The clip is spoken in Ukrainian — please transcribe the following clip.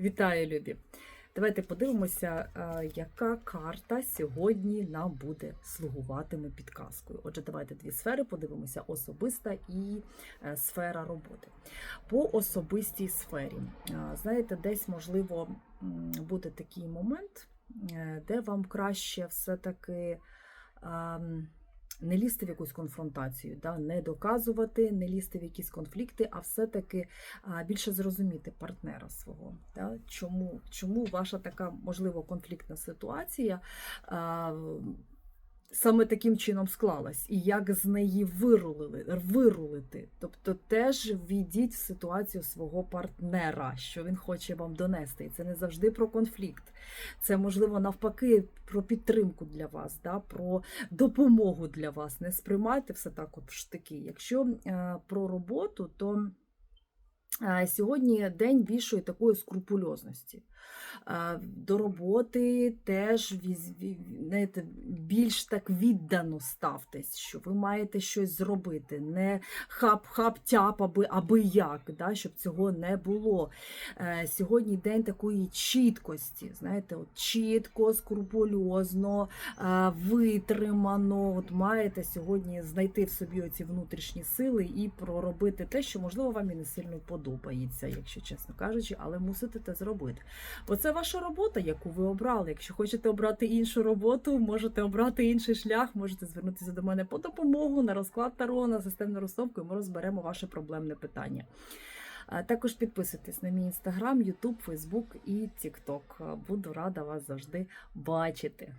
Вітаю, любі! Давайте подивимося, е, яка карта сьогодні нам буде слугуватиме підказкою. Отже, давайте дві сфери подивимося: особиста і е, сфера роботи. По особистій сфері, е, знаєте, десь можливо буде такий момент, де вам краще все-таки. Не лізти в якусь конфронтацію, да? не доказувати, не лізти в якісь конфлікти, а все-таки більше зрозуміти партнера свого. Да? Чому, чому ваша така, можливо, конфліктна ситуація саме таким чином склалась, і як з неї вирулили, вирулити. Тобто теж війдіть в ситуацію свого партнера, що він хоче вам донести. І це не завжди про конфлікт. Це, можливо, навпаки, про підтримку для вас, да? про допомогу для вас. Не сприймайте все так от в штики. Якщо е, про роботу, то е, сьогодні день більшої такої скрупульозності. До роботи теж знаєте, більш так віддано ставтесь, що ви маєте щось зробити, не хап-хап-тяп, аби, аби як, да, щоб цього не було. Е, Сьогодні день такої чіткості, знаєте, от чітко, скрупульозно, е, витримано. От маєте сьогодні знайти в собі оці внутрішні сили і проробити те, що можливо вам і не сильно подобається, якщо чесно кажучи, але мусите це зробити. Бо це ваша робота, яку ви обрали. Якщо хочете обрати іншу роботу, можете обрати інший шлях, можете звернутися до мене по допомогу на розклад Таро, на системну розстановку, і ми розберемо ваше проблемне питання. Також підписуйтесь на мій інстаграм, Ютуб, Фейсбук і Тікток. Буду рада вас завжди бачити.